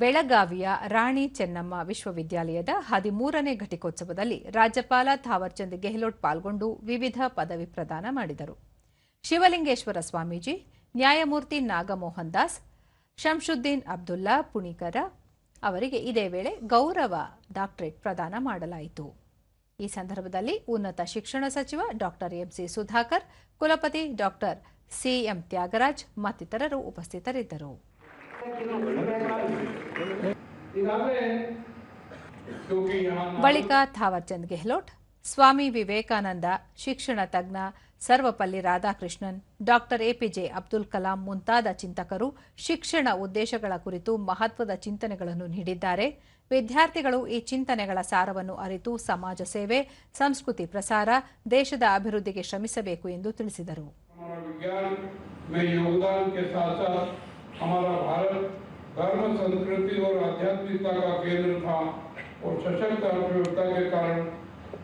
ಬೆಳಗಾವಿಯ ರಾಣಿ ಚೆನ್ನಮ್ಮ ವಿಶ್ವವಿದ್ಯಾಲಯದ ಹದಿಮೂರನೇ ಘಟಿಕೋತ್ಸವದಲ್ಲಿ ರಾಜ್ಯಪಾಲ ಥಾವರ್ಚಂದ್ ಗೆಹ್ಲೋಟ್ ಪಾಲ್ಗೊಂಡು ವಿವಿಧ ಪದವಿ ಪ್ರದಾನ ಮಾಡಿದರು. ಶಿವಲಿಂಗೇಶ್ವರ ಸ್ವಾಮೀಜಿ, ನ್ಯಾಯಮೂರ್ತಿ ನಾಗಮೋಹನ್ ದಾಸ್, ಶಂಶುದ್ದೀನ್ ಅಬ್ದುಲ್ಲಾ ಪುಣಿಕರ ಅವರಿಗೆ ಇದೇ ವೇಳೆ ಗೌರವ ಡಾಕ್ಟರೇಟ್ ಪ್ರದಾನ ಮಾಡಲಾಯಿತು. ಈ ಸಂದರ್ಭದಲ್ಲಿ ಉನ್ನತ ಶಿಕ್ಷಣ ಸಚಿವ ಡಾಕ್ಟರ್ ಎಂಸಿ ಸುಧಾಕರ್, ಕುಲಪತಿ ಡಾಕ್ಟರ್ ಸಿಎಂ ತ್ಯಾಗರಾಜ್ ಮತ್ತಿತರರು ಉಪಸ್ಥಿತರಿದ್ದರು. ಬಳಿಕ ಥಾವರ್ಚಂದ್ ಗೆಹ್ಲೋಟ್ ಸ್ವಾಮಿ ವಿವೇಕಾನಂದ, ಶಿಕ್ಷಣ ತಜ್ಞ ಸರ್ವಪಲ್ಲಿ ರಾಧಾಕೃಷ್ಣನ್, ಡಾಕ್ಟರ್ ಎಪಿಜೆ ಅಬ್ದುಲ್ ಕಲಾಂ ಮುಂತಾದ ಚಿಂತಕರು ಶಿಕ್ಷಣ ಉದ್ದೇಶಗಳ ಕುರಿತು ಮಹತ್ವದ ಚಿಂತನೆಗಳನ್ನು ನೀಡಿದ್ದಾರೆ. ವಿದ್ಯಾರ್ಥಿಗಳು ಈ ಚಿಂತನೆಗಳ ಸಾರವನ್ನು ಅರಿತು ಸಮಾಜ ಸೇವೆ, ಸಂಸ್ಕೃತಿ ಪ್ರಸಾರ, ದೇಶದ ಅಭಿವೃದ್ಧಿಗೆ ಶ್ರಮಿಸಬೇಕು ಎಂದು ತಿಳಿಸಿದರು. धर्म संस्कृति और आध्यात्मिकता का केंद्र था और सशक्त अर्थव्यवस्था के कारण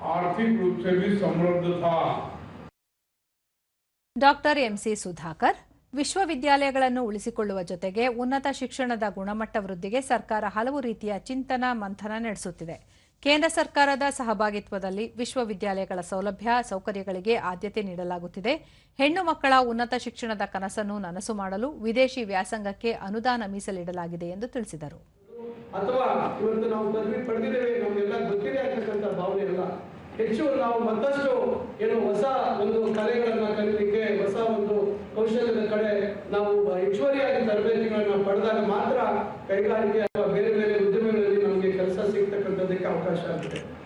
आर्थिक रूप से भी समृद्ध था ಡಾಕ್ಟರ್ ಎಂಸಿ ಸುಧಾಕರ್ ವಿಶ್ವವಿದ್ಯಾಲಯಗಳನ್ನು ಉಳಿಸಿಕೊಳ್ಳುವ ಜೊತೆಗೆ ಉನ್ನತ ಶಿಕ್ಷಣದ ಗುಣಮಟ್ಟ ವೃದ್ಧಿಗೆ ಸರ್ಕಾರ ಹಲವು ರೀತಿಯ ಚಿಂತನ ಮಂಥನ ನಡೆಸುತ್ತಿದೆ ಕೇಂದ್ರ ಸರ್ಕಾರದ ಸಹಭಾಗಿತ್ವದಲ್ಲಿ ವಿಶ್ವವಿದ್ಯಾಲಯಗಳ ಸೌಲಭ್ಯ ಸೌಕರ್ಯಗಳಿಗೆ ಆದ್ಯತೆ ನೀಡಲಾಗುತ್ತಿದೆ. ಹೆಣ್ಣು ಮಕ್ಕಳ ಉನ್ನತ ಶಿಕ್ಷಣದ ಕನಸನ್ನು ನನಸು ಮಾಡಲು ವಿದೇಶಿ ವ್ಯಾಸಂಗಕ್ಕೆ ಅನುದಾನ ಮೀಸಲಿಡಲಾಗಿದೆ ಎಂದು ತಿಳಿಸಿದರು. ಅಥವಾ ಇವತ್ತು ನಾವು ಪಡೆದಿದ್ದೇವೆ ನಮಗೆಲ್ಲ ಹೆಚ್ಚು ನಾವು ಮತ್ತಷ್ಟು ಏನು ಹೊಸ ಒಂದು ಕಲೆಗಳನ್ನು ಕಲಿಲಿಕ್ಕೆ, ಹೊಸ ಒಂದು ಕೌಶಲ್ಯದ ಕಡೆ ನಾವು ಹೆಚ್ಚುವರಿಯಾಗಿ ತರಬೇತಿಗಳನ್ನು ಪಡೆದಾಗ ಮಾತ್ರ ಕೈಗಾರಿಕೆ ಅವಕಾಶ ಆಗಿದೆ